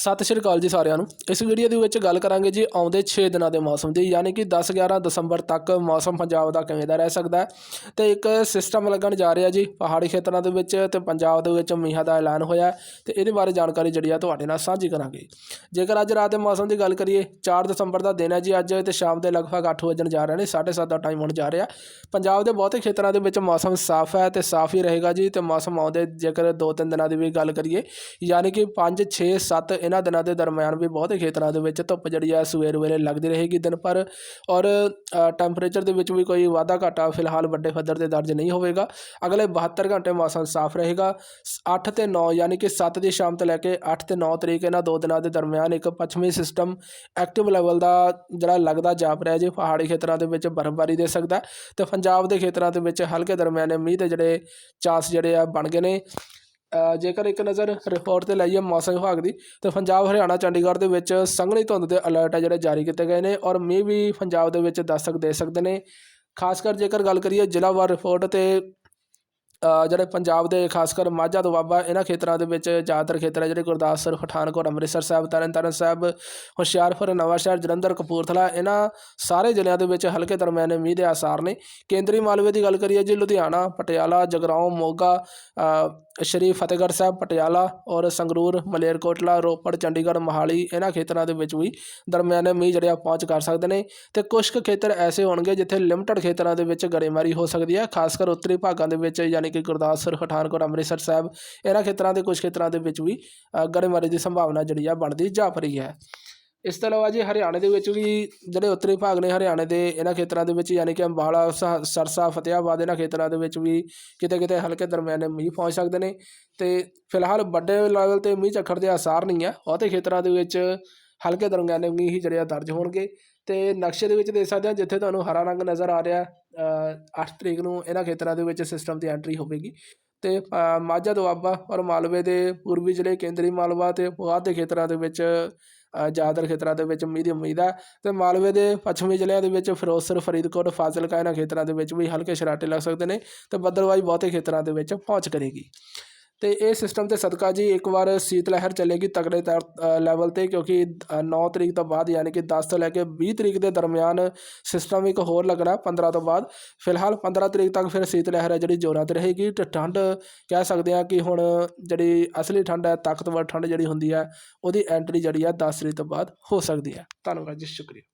ਸਤਿ ਸ਼੍ਰੀ ਅਕਾਲ ਜੀ ਸਾਰਿਆਂ ਨੂੰ। ਇਸ ਵੀਡੀਓ ਦੇ ਵਿੱਚ ਗੱਲ ਕਰਾਂਗੇ ਜੀ ਆਉਂਦੇ 6 ਦਿਨਾਂ ਦੇ ਮੌਸਮ ਦੀ, ਯਾਨੀ ਕਿ 10 11 ਦਸੰਬਰ ਤੱਕ ਮੌਸਮ ਪੰਜਾਬ ਦਾ ਕਿਵੇਂ ਦਾ ਰਹਿ ਸਕਦਾ ਹੈ। ਤੇ ਇੱਕ ਸਿਸਟਮ ਲੱਗਣ ਜਾ ਰਿਹਾ ਜੀ ਪਹਾੜੀ ਖੇਤਰਾਂ ਦੇ ਵਿੱਚ ਤੇ ਪੰਜਾਬ ਦੇ ਵਿੱਚ ਮੀਂਹਾਂ ਦਾ ਐਲਾਨ ਹੋਇਆ ਤੇ ਇਹਦੇ ਬਾਰੇ ਜਾਣਕਾਰੀ ਜਿਹੜੀ ਆ ਤੁਹਾਡੇ ਨਾਲ ਸਾਂਝੀ ਕਰਾਂਗੇ। ਜੇਕਰ ਅੱਜ ਰਾਤ ਦੇ ਮੌਸਮ ਦੀ ਗੱਲ ਕਰੀਏ 4 ਦਸੰਬਰ ਦਾ ਦਿਨ ਹੈ ਜੀ ਅੱਜ ਤੇ ਸ਼ਾਮ ਦੇ ਲਗਭਗ 8 ਵਜਣ ਜਾ ਰਹੇ ਨੇ 7:30 ਦਾ ਟਾਈਮ ਹੋਣ ਜਾ ਰਿਹਾ ਪੰਜਾਬ ਦੇ ਬਹੁਤੇ ਖੇਤਰਾਂ ਦੇ ਵਿੱਚ ਮੌਸਮ ਸਾਫ਼ ਹੈ ਤੇ ਸਾਫ਼ ਹੀ ਰਹੇਗਾ ਜੀ ਤੇ ਮੌਸਮ ਆਉਂਦੇ ਜੇਕਰ 2-3 ਦਿਨਾਂ ਦੀ ਵੀ ਗੱਲ ਕਰੀਏ, ਯਾਨੀ ਕਿ 5 6 7 ਇਹਨਾਂ ਦਿਨਾਂ ਦੇ ਦਰਮਿਆਨ ਵੀ ਬਹੁਤੇ ਖੇਤਰਾਂ ਦੇ ਵਿੱਚ ਧੁੱਪ ਜਿਹੜੀ ਆ ਸਵੇਰ ਵੇਲੇ ਲੱਗਦੀ ਰਹੇਗੀ ਦਿਨ ਪਰ ਔਰ ਟੈਂਪਰੇਚਰ ਦੇ ਵਿੱਚ ਵੀ ਕੋਈ ਵਾਧਾ ਘਾਟਾ ਫਿਲਹਾਲ ਵੱਡੇ ਪੱਧਰ ਤੇ ਦਰਜ ਨਹੀਂ ਹੋਵੇਗਾ। ਅਗਲੇ 72 ਘੰਟੇ ਮੌਸਮ ਸਾਫ਼ ਰਹੇਗਾ। 8 ਤੇ 9 ਯਾਨੀ ਕਿ 7 ਦੀ ਸ਼ਾਮ ਤੋਂ ਲੈ ਕੇ 8 ਤੇ 9 ਤਰੀਕ ਇਹਨਾਂ ਦੋ ਦਿਨਾਂ ਦੇ ਦਰਮਿਆਨ ਇੱਕ ਪੱਛਮੀ ਸਿਸਟਮ ਐਕਟਿਵ ਲੈਵਲ ਦਾ ਜਿਹੜਾ ਲੱਗਦਾ ਜਾਪ ਰਿਹਾ ਜੀ, ਪਹਾੜੀ ਖੇਤਰਾਂ ਦੇ ਵਿੱਚ ਬਰਫ਼ਬਾਰੀ ਦੇ ਸਕਦਾ ਹੈ ਤੇ ਪੰਜਾਬ ਦੇ ਖੇਤਰਾਂ ਦੇ ਵਿੱਚ ਹਲਕੇ ਦਰਮਿਆਨੇ ਮੀਂਹ ਦੇ ਜਿਹੜੇ ਚਾਂਸ ਜਿਹੜੇ ਆ ਬਣ ਗਏ ਨੇ। ਜੇਕਰ ਇੱਕ ਨਜ਼ਰ ਰਿਪੋਰਟ ਤੇ ਲਾਈਏ ਮੌਸਮ ਵਿਭਾਗ ਦੀ, ਤਾਂ ਪੰਜਾਬ, ਹਰਿਆਣਾ, ਚੰਡੀਗੜ੍ਹ ਦੇ ਵਿੱਚ ਸੰਘਣੀ ਧੁੰਦ ਦੇ ਅਲਰਟ ਹੈ ਜਿਹੜੇ ਜਾਰੀ ਕੀਤੇ ਗਏ ਨੇ ਔਰ ਮੀਂਹ ਵੀ ਪੰਜਾਬ ਦੇ ਵਿੱਚ ਦਸਤਕ ਦੇ ਸਕਦੇ ਨੇ। ਖਾਸ ਕਰ ਜੇਕਰ ਗੱਲ ਕਰੀਏ ਜ਼ਿਲ੍ਹਾਵਾਰ ਰਿਪੋਰਟ ਤੇ ਜਿਹੜੇ ਪੰਜਾਬ ਦੇ ਖਾਸ ਕਰ ਮਾਝਾ ਦੁਆਬਾ ਇਹਨਾਂ ਖੇਤਰਾਂ ਦੇ ਵਿੱਚ ਜ਼ਿਆਦਾਤਰ ਖੇਤਰ ਹੈ ਜਿਹੜੇ ਗੁਰਦਾਸਪੁਰ, ਪਠਾਨਕੋਟ, ਅੰਮ੍ਰਿਤਸਰ ਸਾਹਿਬ, ਤਰਨਤਾਰਨ ਸਾਹਿਬ, ਹੁਸ਼ਿਆਰਪੁਰ, ਨਵਾਂਸ਼ਹਿਰ, ਜਲੰਧਰ, ਕਪੂਰਥਲਾ ਇਹਨਾਂ ਸਾਰੇ ਜ਼ਿਲ੍ਹਿਆਂ ਦੇ ਵਿੱਚ ਹਲਕੇ ਦਰਮਿਆਨੇ ਮੀਂਹ ਦੇ ਆਸਾਰ ਨੇ। ਕੇਂਦਰੀ ਮਾਲਵੇ ਦੀ ਗੱਲ ਕਰੀਏ ਜੀ ਲੁਧਿਆਣਾ, ਪਟਿਆਲਾ, ਜਗਰਾਉਂ, ਮੋਗਾ ਸ਼੍ਰੀ ਫਤਿਹਗੜ੍ਹ ਸਾਹਿਬ, ਪਟਿਆਲਾ ਔਰ ਸੰਗਰੂਰ, ਮਲੇਰਕੋਟਲਾ, ਰੋਪੜ, ਚੰਡੀਗੜ੍ਹ, ਮੋਹਾਲੀ ਇਹਨਾਂ ਖੇਤਰਾਂ ਦੇ ਵਿੱਚ ਵੀ ਦਰਮਿਆਨੇ ਮੀਂਹ ਜਿਹੜੇ ਆ ਪਹੁੰਚ ਕਰ ਸਕਦੇ ਨੇ ਤੇ ਕੁਝ ਕੁ ਖੇਤਰ ਐਸੇ ਹੋਣਗੇ ਜਿੱਥੇ ਲਿਮਟਡ ਖੇਤਰਾਂ ਦੇ ਵਿੱਚ ਗੜੇਮਾਰੀ ਹੋ ਸਕਦੀ ਹੈ, ਖਾਸ ਕਰ ਉੱਤਰੀ ਭਾਗਾਂ ਦੇ ਵਿੱਚ, ਯਾਨੀ ਕਿ ਗੁਰਦਾਸਪੁਰ ਪਠਾਨਕੋਟ, ਅੰਮ੍ਰਿਤਸਰ ਸਾਹਿਬ, ਇਹਨਾਂ ਖੇਤਰਾਂ ਦੇ ਕੁਝ ਖੇਤਰਾਂ ਦੇ ਵਿੱਚ ਵੀ ਗੜੇਮਾਰੀ ਦੀ ਸੰਭਾਵਨਾ ਜਿਹੜੀ ਆ ਬਣਦੀ ਜਾਪ ਰਹੀ ਹੈ। ਇਸ ਤੋਂ ਇਲਾਵਾ ਜੀ ਹਰਿਆਣੇ ਦੇ ਵਿੱਚ ਵੀ ਜਿਹੜੇ ਉੱਤਰੀ ਭਾਗ ਨੇ ਹਰਿਆਣੇ ਦੇ, ਇਹਨਾਂ ਖੇਤਰਾਂ ਦੇ ਵਿੱਚ ਯਾਨੀ ਕਿ ਅੰਬਾਲਾ ਸਰਸਾ ਫਤਿਆਬਾਦ ਇਹਨਾਂ ਖੇਤਰਾਂ ਦੇ ਵਿੱਚ ਵੀ ਕਿਤੇ ਕਿਤੇ ਹਲਕੇ ਦਰਮਿਆਨੇ ਮੀਂਹ ਪਹੁੰਚ ਸਕਦੇ ਨੇ। ਤੇ ਫਿਲਹਾਲ ਵੱਡੇ ਲੈਵਲ ਤੇ ਮੀਂਹ ਝੱਖੜ ਦੇ ਆਸਾਰ ਨਹੀਂ ਆ ਬਹੁਤੇ ਖੇਤਰਾਂ ਦੇ ਵਿੱਚ ਹਲਕੇ ਦਰਮਿਆਨੇ ਮੀਂਹ ਹੀ ਜਿਹੜੇ ਆ ਦਰਜ ਹੋਣਗੇ। ਤੇ ਨਕਸ਼ੇ ਦੇ ਵਿੱਚ ਦੇਖ ਸਕਦੇ ਆ ਜਿੱਥੇ ਤੁਹਾਨੂੰ ਹਰਾ ਰੰਗ ਨਜ਼ਰ ਆ ਰਿਹਾ 8 ਤਰੀਕ ਨੂੰ ਇਹਨਾਂ ਖੇਤਰਾਂ ਦੇ ਵਿੱਚ ਸਿਸਟਮ ਦੀ ਐਂਟਰੀ ਹੋਵੇਗੀ। ਤੇ ਮਾਝਾ ਦੁਆਬਾ ਔਰ ਮਾਲਵੇ ਦੇ ਪੂਰਬੀ ਜ਼ਿਲ੍ਹੇ ਕੇਂਦਰੀ ਮਾਲਵਾ ਤੇ ਪੁਆਧ ਦੇ ਖੇਤਰਾਂ ਦੇ ਵਿੱਚ ਜ਼ਿਆਦਾਤਰ ਖੇਤਰਾਂ ਦੇ ਵਿੱਚ ਮੀਂਹ ਦੀ ਉਮੀਦ ਹੈ। ਤੇ ਮਾਲਵੇ ਦੇ ਪੱਛਮੀ ਜ਼ਿਲ੍ਹਿਆਂ ਦੇ ਵਿੱਚ ਫਿਰੋਜ਼ਪੁਰ, ਫਰੀਦਕੋਟ, ਫਾਜ਼ਿਲਕਾ ਇਹਨਾਂ ਖੇਤਰਾਂ ਦੇ ਵਿੱਚ ਵੀ ਹਲਕੇ ਸ਼ਰਾਟੇ ਲੱਗ ਸਕਦੇ ਨੇ ਤੇ ਬੱਦਲਵਾਈ ਬਹੁਤੇ ਖੇਤਰਾਂ ਦੇ ਵਿੱਚ ਪਹੁੰਚ ਕਰੇਗੀ। ਤੇ ਇਹ ਸਿਸਟਮ ਤੇ ਸਦਕਾ ਜੀ ਇੱਕ ਵਾਰ ਸੀਤ ਲਹਿਰ ਚੱਲੇਗੀ ਤਗੜੇ ਲੈਵਲ ਤੇ ਕਿਉਂਕਿ 9 ਤਰੀਕ ਤੋਂ ਬਾਅਦ ਯਾਨੀ ਕਿ 10 ਤੋਂ ਲੈ ਕੇ 20 ਤਰੀਕ ਦੇ ਦਰਮਿਆਨ ਸਿਸਟਮ ਇੱਕ ਹੋਰ ਲੱਗਣਾ 15 ਤੋਂ ਬਾਅਦ। ਫਿਲਹਾਲ 15 ਤਰੀਕ ਤੱਕ ਫਿਰ ਸੀਤ ਲਹਿਰ ਹੈ ਜਿਹੜੀ ਜ਼ੋਰਾਂ ਤੇ ਰਹੇਗੀ। ਤੇ ਠੰਡ ਕਹਿ ਸਕਦੇ ਆ ਕਿ ਹੁਣ ਜਿਹੜੀ ਅਸਲੀ ਠੰਡ ਹੈ, ਤਾਕਤਵਰ ਠੰਡ ਜਿਹੜੀ ਹੁੰਦੀ ਹੈ, ਉਹਦੀ ਐਂਟਰੀ ਜਿਹੜੀ ਆ 10 ਤਰੀਕ ਤੋਂ ਬਾਅਦ ਹੋ ਸਕਦੀ ਹੈ। ਧੰਨਵਾਦ ਜੀ, ਸ਼ੁਕਰੀਆ।